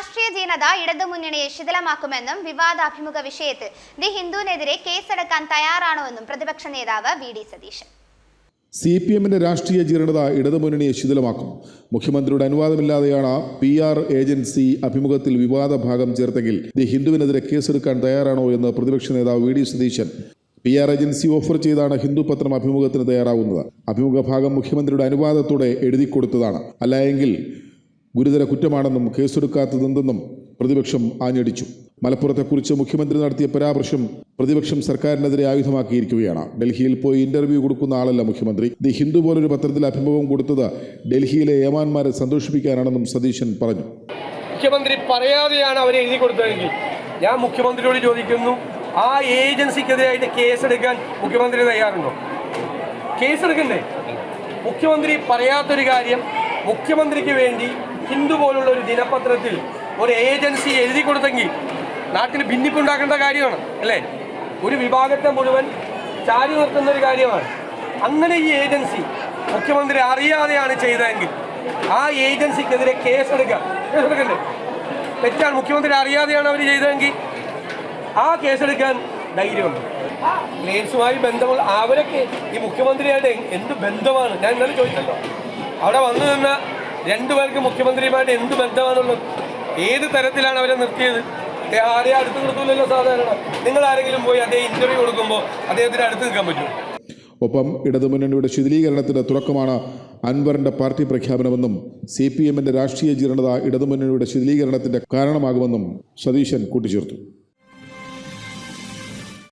രാഷ്ട്രീയ ജീനത ഇടതുമുന്നണിയെ ശിഥിലമാക്കുമെന്നും വിവാദാഭിമുഖ വിഷയത്തിൽ ദി ഹിന്ദുവിനെതിരെ കേസെടുക്കാൻ തയ്യാറാണോ എന്നും പ്രതിപക്ഷ നേതാവ് V D Satheesan. C P എമ്മിന്റെ രാഷ്ട്രീയ ജീർണത ഇടതുമുന്നണിയെ ശിഥിലമാക്കും. മുഖ്യമന്ത്രിയുടെ അനുവാദമില്ലാതെയാണ് പി ആർ ഏജൻസി അഭിമുഖത്തിൽ വിവാദ ഭാഗം ചേർത്തെങ്കിൽ ദി ഹിന്ദുവിനെതിരെ കേസെടുക്കാൻ തയ്യാറാണോ എന്ന് പ്രതിപക്ഷ നേതാവ് V D Satheesan. P R agency offer ചെയ്താണ് ഹിന്ദു പത്രം അഭിമുഖത്തിന് തയ്യാറാവുന്നത്. അഭിമുഖ ഭാഗം മുഖ്യമന്ത്രിയുടെ അനുവാദത്തോടെ എഴുതി കൊടുത്തതാണ്. അല്ലായെങ്കിൽ ഗുരുതര കുറ്റമാണെന്നും കേസെടുക്കാത്തതെന്തെന്നും പ്രതിപക്ഷം ആഞ്ഞടിച്ചു. മലപ്പുറത്തെക്കുറിച്ച് മുഖ്യമന്ത്രി നടത്തിയ പരാമർശം പ്രതിപക്ഷം സർക്കാരിനെതിരെ ആയുധമാക്കിയിരിക്കുകയാണ്. ഡൽഹിയിൽ പോയി ഇന്റർവ്യൂ കൊടുക്കുന്ന ആളല്ല മുഖ്യമന്ത്രി. ദി ഹിന്ദു പോലൊരു പത്രത്തിൽ അഭിമുഖം കൊടുത്തത് ഡൽഹിയിലെ ഏമാന്മാരെ സന്തോഷിപ്പിക്കാനാണെന്നും സതീശൻ പറഞ്ഞു. മുഖ്യമന്ത്രി പറയാതെയാണ് അവർ എഴുതി കൊടുത്തതെങ്കിൽ? ഞാൻ മുഖ്യമന്ത്രിയോട് ചോദിക്കുന്നു ആ ഏജൻസിക്കെതിരായിട്ട് കേസെടുക്കാൻ മുഖ്യമന്ത്രി തയ്യാറുണ്ടോ? കേസെടുക്കണ്ടേ? മുഖ്യമന്ത്രി പറയാത്തൊരു കാര്യം മുഖ്യമന്ത്രിക്ക് വേണ്ടി ഹിന്ദു പോലുള്ള ഒരു ദിനപത്രത്തിൽ ഒരു ഏജൻസി എഴുതി കൊടുത്തെങ്കിൽ നാട്ടിൽ ഭിന്നിപ്പുണ്ടാക്കേണ്ട കാര്യമാണ് അല്ലേ? ഒരു വിഭാഗത്തെ മുഴുവൻ ചാരി നിർത്തുന്ന ഒരു കാര്യമാണ്. അങ്ങനെ ഈ ഏജൻസി മുഖ്യമന്ത്രി അറിയാതെയാണ് ചെയ്തതെങ്കിൽ ആ ഏജൻസിക്കെതിരെ കേസെടുക്കാം കേസെടുക്കണ്ടേ? തെറ്റാണ്. മുഖ്യമന്ത്രി അറിയാതെയാണ് അവർ ചെയ്തതെങ്കിൽ ആ കേസെടുക്കാൻ ധൈര്യമുണ്ട്. ലേൻസുമായി ബന്ധമുള്ള അവരൊക്കെ ഈ മുഖ്യമന്ത്രിയായിട്ട് എന്ത് ബന്ധമാണ്? ഞാൻ ഇന്നലെ ചോദിച്ചല്ലോ. അവിടെ വന്നു നിന്ന രണ്ടുപേർക്ക് മുഖ്യമന്ത്രിയുമായിട്ട് എന്ത് ബന്ധമാണുള്ളത്? ഏത് തരത്തിലാണ് അവരെ നിർത്തിയത്? ആരെയും അടുത്ത് നിർത്തൂലല്ലോ സാധാരണ. നിങ്ങൾ ആരെങ്കിലും പോയി അദ്ദേഹം ഇന്റർവ്യൂ കൊടുക്കുമ്പോൾ അദ്ദേഹത്തിന് അടുത്ത് നിൽക്കാൻ പറ്റും ഒപ്പം ഇടതുമുന്നണിയുടെ ശിഥിലീകരണത്തിന്റെ തുടക്കമാണ് അൻവറിന്റെ പാർട്ടി പ്രഖ്യാപനമെന്നും സി പി എമ്മിന്റെ രാഷ്ട്രീയ ജീർണത ഇടതുമുന്നണിയുടെ ശിഥിലീകരണത്തിന്റെ കാരണമാകുമെന്നും സതീശൻ കൂട്ടിച്ചേർത്തു.